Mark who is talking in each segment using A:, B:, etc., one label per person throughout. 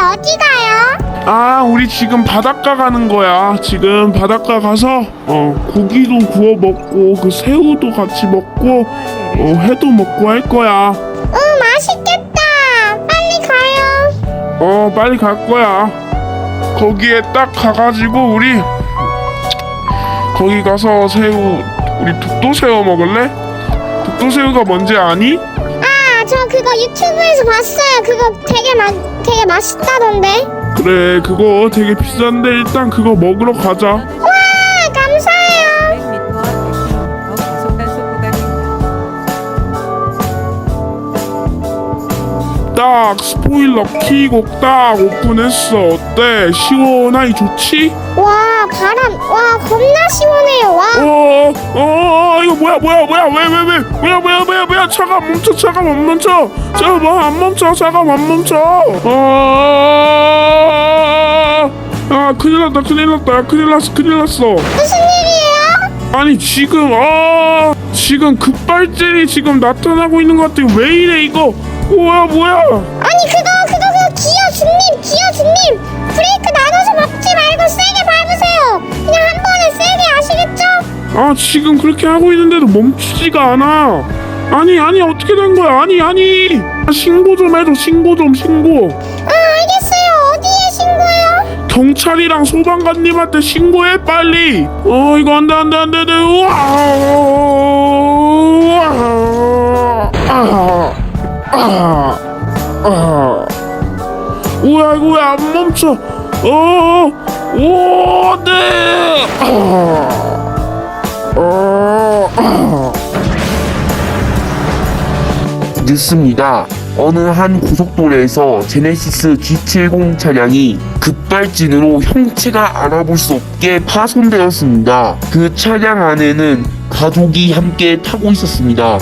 A: 어디 가요?
B: 아, 우리 지금 바닷가 가는 거야. 지금 바닷가 가서 어 고기도 구워 먹고 그 새우도 같이 먹고 어 회도 먹고 할 거야.
A: 응, 맛있겠다. 빨리 가요.
B: 어 빨리 갈 거야. 거기에 딱 가가지고 우리 거기 가서 새우 우리 북도새우 먹을래? 북도새우가 뭔지 아니?
A: 그거 유튜브에서 봤어요. 그거 되게 맛, 되게 맛있다던데.
B: 그래 그거 되게 비싼데 일단 그거 먹으러 가자.
A: 와, 감사해요.
C: 100m 더 계속 단속 구간입니다.
B: 딱 스포일러 키고 딱 오픈했어. 어때? 시원하니 좋지?
A: 와, 바람. 와, 겁나
B: 이거 뭐야, 뭐야, 뭐야, 왜, 왜, 왜, 뭐야, 뭐야, 뭐야, 뭐야, 차가 멈춰, 차가 안 멈춰, 차가 뭐안 멈춰, 차가 안 멈춰. 어, 아, 큰일 났다, 큰일 났다, 야, 큰일 났어, 큰일 났어.
A: 무슨 일이에요?
B: 아니 지금 아, 지금 급발진이 지금 나타나고 있는 것 같아. 왜 이래 이거? 뭐야, 뭐야?
A: 아니, 그거, 그거, 그거, 기어 중님, 기어 중님. 브레이크 아
B: 지금 그렇게 하고 있는데도 멈추지가 않아. 아니 아니 어떻게 된 거야? 아니 아니. 신고 좀 해줘. 신고 좀 신고.
A: 아, 알겠어요. 어디에 신고해요?
B: 경찰이랑 소방관님한테 신고해 빨리. 어 이거 안돼 안돼 안돼 안돼. 우와. 우와. 아, 아, 아. 우와. 이거 왜 안 멈춰. 어, 어오네 아.
D: 늦습니다. 어느 한 고속도로에서 제네시스 G70 차량이 급발진으로 형체가 알아볼 수 없게 파손되었습니다. 그 차량 안에는 가족이 함께 타고 있었습니다.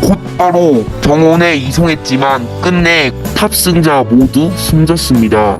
D: 곧바로 병원에 이송했지만 끝내 탑승자 모두 숨졌습니다.